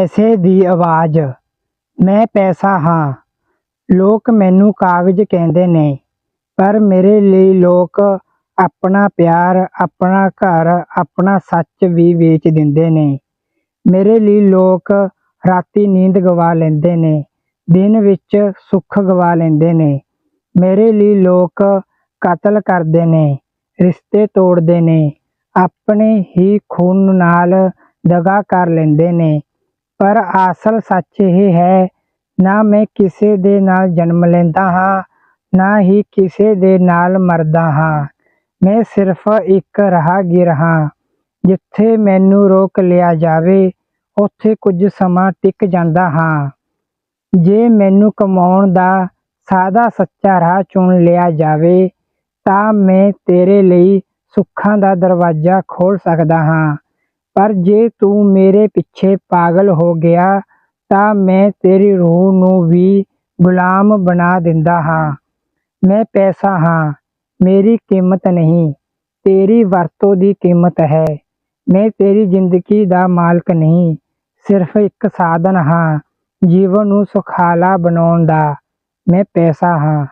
ਪੈਸੇ ਦੀ ਆਵਾਜ਼। ਮੈਂ ਪੈਸਾ ਹਾਂ। ਲੋਕ ਮੈਨੂੰ ਕਾਗਜ਼ ਕਹਿੰਦੇ ਨੇ, ਪਰ ਮੇਰੇ ਲਈ ਲੋਕ ਆਪਣਾ ਪਿਆਰ, ਆਪਣਾ ਘਰ, ਆਪਣਾ ਸੱਚ ਵੀ ਵੇਚ ਦਿੰਦੇ ਨੇ। ਮੇਰੇ ਲਈ ਲੋਕ ਰਾਤੀ ਨੀਂਦ ਗਵਾ ਲੈਂਦੇ ਨੇ, ਦਿਨ ਵਿੱਚ ਸੁੱਖ ਗਵਾ ਲੈਂਦੇ ਨੇ। ਮੇਰੇ ਲਈ ਲੋਕ ਕਤਲ ਕਰਦੇ ਨੇ, ਰਿਸ਼ਤੇ ਤੋੜਦੇ ਨੇ, ਆਪਣੇ ਹੀ ਖੂਨ ਨਾਲ ਦਗਾ ਕਰ ਲੈਂਦੇ ਨੇ। ਪਰ ਅਸਲ ਸੱਚ ਇਹ ਹੈ, ਨਾ ਮੈਂ ਕਿਸੇ ਦੇ ਨਾਲ ਜਨਮ ਲੈਂਦਾ ਹਾਂ, ਨਾ ਹੀ ਕਿਸੇ ਦੇ ਨਾਲ ਮਰਦਾ ਹਾਂ। ਮੈਂ ਸਿਰਫ ਇੱਕ ਰਾਹਗੀਰ ਹਾਂ। ਜਿੱਥੇ ਮੈਨੂੰ ਰੋਕ ਲਿਆ ਜਾਵੇ, ਉੱਥੇ ਕੁਝ ਸਮਾਂ ਟਿਕ ਜਾਂਦਾ ਹਾਂ। ਜੇ ਮੈਨੂੰ ਕਮਾਉਣ ਦਾ ਸਾਦਾ ਸੱਚਾ ਰਾਹ ਚੁਣ ਲਿਆ ਜਾਵੇ, ਤਾਂ ਮੈਂ ਤੇਰੇ ਲਈ ਸੁੱਖਾਂ ਦਾ ਦਰਵਾਜ਼ਾ ਖੋਲ ਸਕਦਾ ਹਾਂ। ਪਰ ਜੇ ਤੂੰ ਮੇਰੇ ਪਿੱਛੇ ਪਾਗਲ ਹੋ ਗਿਆ ਤਾਂ ਮੈਂ ਤੇਰੀ ਰੂਹ ਨੂੰ ਵੀ ਗੁਲਾਮ ਬਣਾ ਦਿੰਦਾ ਹਾਂ। ਮੈਂ ਪੈਸਾ ਹਾਂ, ਮੇਰੀ ਕੀਮਤ ਨਹੀਂ, ਤੇਰੀ ਵਰਤੋਂ ਦੀ ਕੀਮਤ ਹੈ। ਮੈਂ ਤੇਰੀ ਜ਼ਿੰਦਗੀ ਦਾ ਮਾਲਕ ਨਹੀਂ, ਸਿਰਫ ਇੱਕ ਸਾਧਨ ਹਾਂ, ਜੀਵਨ ਨੂੰ ਸੁਖਾਲਾ ਬਣਾਉਣ ਦਾ। ਮੈਂ ਪੈਸਾ ਹਾਂ।